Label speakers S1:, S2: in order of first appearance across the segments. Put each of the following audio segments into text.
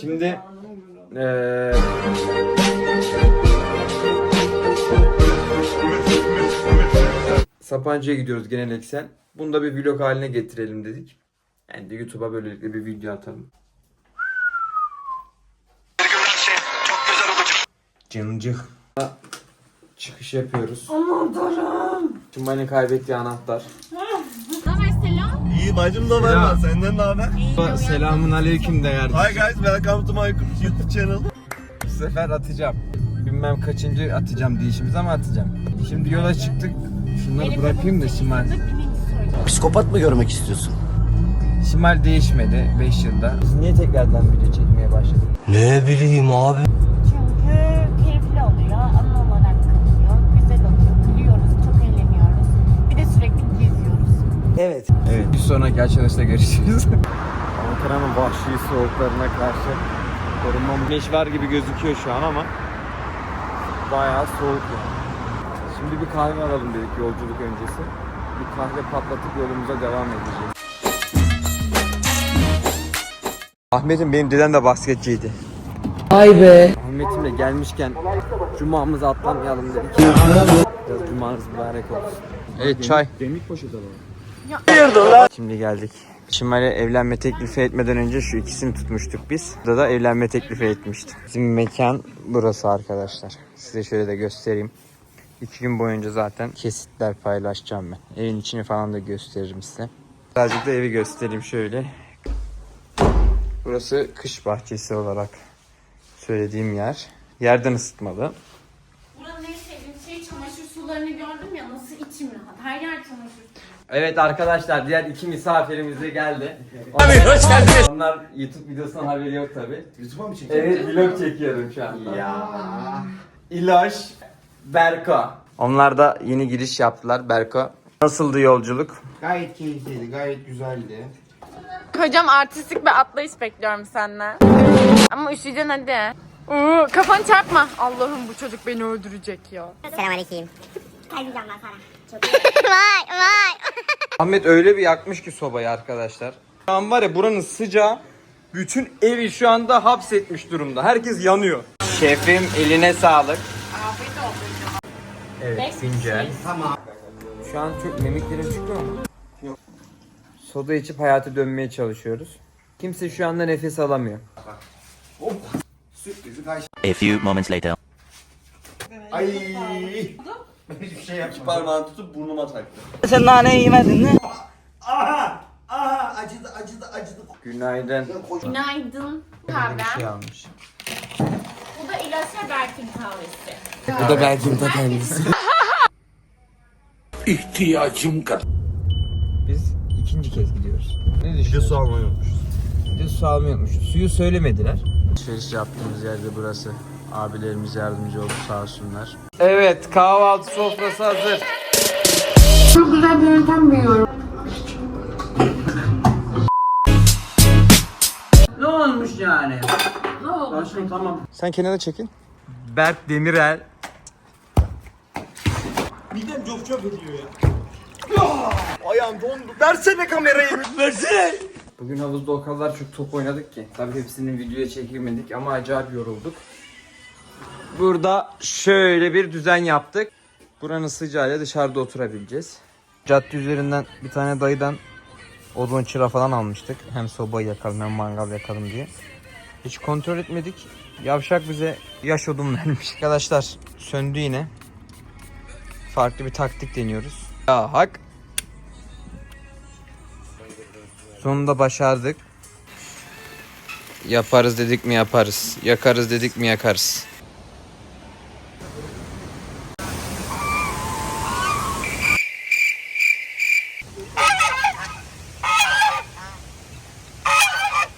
S1: Şimdi-. Ee... Sapanca'ya gidiyoruz geleneksel. Bunu da bir vlog haline getirelim dedik. Yani de YouTube'a böylelikle bir video atalım. Cıncık. Çıkış yapıyoruz.
S2: Anahtarım.
S1: Şimdi'nin kaybettiği anahtar.
S3: İyi bacım da var mı? Senden ne haber?
S1: Selamun aleyküm de yardım.
S3: Hi guys, welcome to my YouTube channel.
S1: Bu sefer atacağım. Bilmem kaçıncı atacağım diyişimiz ama atacağım. Şimdi yola çıktık. Şunları bırakayım da Şimal.
S4: Psikopat mı görmek istiyorsun?
S1: Şimal değişmedi 5 yılda. Biz niye tekrardan video çekmeye başladık?
S4: Ne bileyim abi. Evet.
S1: Evet. Bir sonraki açılışta görüşürüz. Ankara'nın vahşi soğuklarına karşı korunmam güneş var gibi gözüküyor şu an ama bayağı soğuk yani. Şimdi bir kahve alalım dedik yolculuk öncesi. Bir kahve patlatıp yolumuza devam edeceğiz. Ahmet'im benim dedem de basketçiydi.
S2: Ay be.
S1: Ahmet'im de gelmişken cumamızı atlamayalım dedik. Biraz cumanız mübarek olsun. Evet çay. Demlik poşet alalım. Şimdi geldik. Şimal'e evlenme teklifi etmeden önce şu ikisini tutmuştuk biz. Burada da evlenme teklifi etmişti. Bizim mekan burası arkadaşlar. Size şöyle de göstereyim. İki gün boyunca zaten kesitler paylaşacağım ben. Evin içini falan da gösteririm size. Birazcık da evi göstereyim şöyle. Burası kış bahçesi olarak söylediğim yer. Yerden ısıtmalı.
S5: Buranın en sevdiğim şey çamaşır sularını gördüm ya nasıl içim rahat. Her yer çamaşır
S1: Evet arkadaşlar diğer iki misafirimiz de geldi. Abi hoş geldiniz. Onlar YouTube videosundan haberi yok tabi.
S3: YouTube'a mı çekiyorsun?
S1: Evet vlog çekiyorum şu anda. Ya. İlaş, Berko. Onlar da yeni giriş yaptılar Berko. Nasıldı yolculuk?
S6: Gayet keyifliydi, gayet güzeldi.
S7: Hocam artistik bir atlayış bekliyorum senden. Ama üşüyeceksin hadi. Uuu, kafanı çarpma. Allah'ım bu çocuk beni öldürecek ya.
S5: Selamünaleyküm. Kaydedeceğim ben sana.
S1: Ahmet öyle bir yakmış ki sobayı arkadaşlar. Şu an var ya buranın sıcağı bütün evi şu anda hapsetmiş durumda. Herkes yanıyor. Şefim eline sağlık.
S7: Afiyet olsun.
S1: Evet fincan. Tamam. Şu an çok mimiklerim çıkıyor mu? Yok. Soda içip hayata dönmeye çalışıyoruz. Kimse şu anda nefes alamıyor.
S6: Sürprizi kaç.
S4: A few moments later.
S6: Ay. Hiçbir şey yapmadım.
S3: Parmağını tutup burnuma taktı.
S4: Sen nane yemedin mi?
S6: Aha! Aha! Acıdı, acıdı, acıdı.
S1: Günaydın.
S5: Günaydın
S1: Bir şey almış.
S5: Bu da İlaçla Berk'in kahvesi.
S1: Bu da belki de kendisi.
S4: İhtiyacım kadar.
S1: Biz ikinci kez gidiyoruz. Ne
S3: Bir de
S1: düşünüyorsun?
S3: su almayı unutmuşuz.
S1: Bir de su almayı unutmuşuz. Suyu söylemediler. Alışveriş yaptığımız yerde burası. Abilerimiz yardımcı oldu sağ olsunlar. Evet kahvaltı sofrası hazır.
S2: Çok güzel bir yöntem biliyorum. Ne olmuş yani? Ne olmuş? Tamam.
S1: Sen kenara çekin. Berk Demirel.
S3: Midem cop cop ediyor ya. Ayağım dondu. Versene kamerayı. Versene.
S1: Bugün havuzda o kadar çok top oynadık ki. Tabii hepsini videoya çekemedik ama acayip yorulduk. Burada şöyle bir düzen yaptık. Buranın sıcağıyla dışarıda oturabileceğiz. Cadde üzerinden bir tane dayıdan odun çıra falan almıştık. Hem sobayı yakalım hem mangal yakalım diye. Hiç kontrol etmedik. Yavşak bize yaş odun vermiş. Arkadaşlar söndü yine. Farklı bir taktik deniyoruz. Ya hak. Sonunda başardık. Yaparız dedik mi yaparız. Yakarız dedik mi yakarız.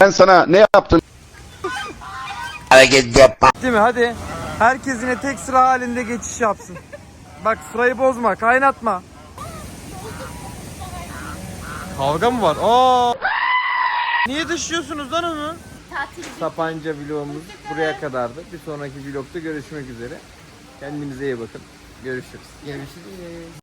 S8: Ben sana ne yaptım?
S1: Değil mi? Hadi. Herkes yine tek sıra halinde geçiş yapsın. Bak sırayı bozma, kaynatma. Kavga mı var? Aa! Niye dışlıyorsunuz lan onu?
S5: Tatil
S1: Sapanca vlogumuz buraya kadardı. Bir sonraki vlogda görüşmek üzere. Kendinize iyi bakın. Görüşürüz. Görüşürüz.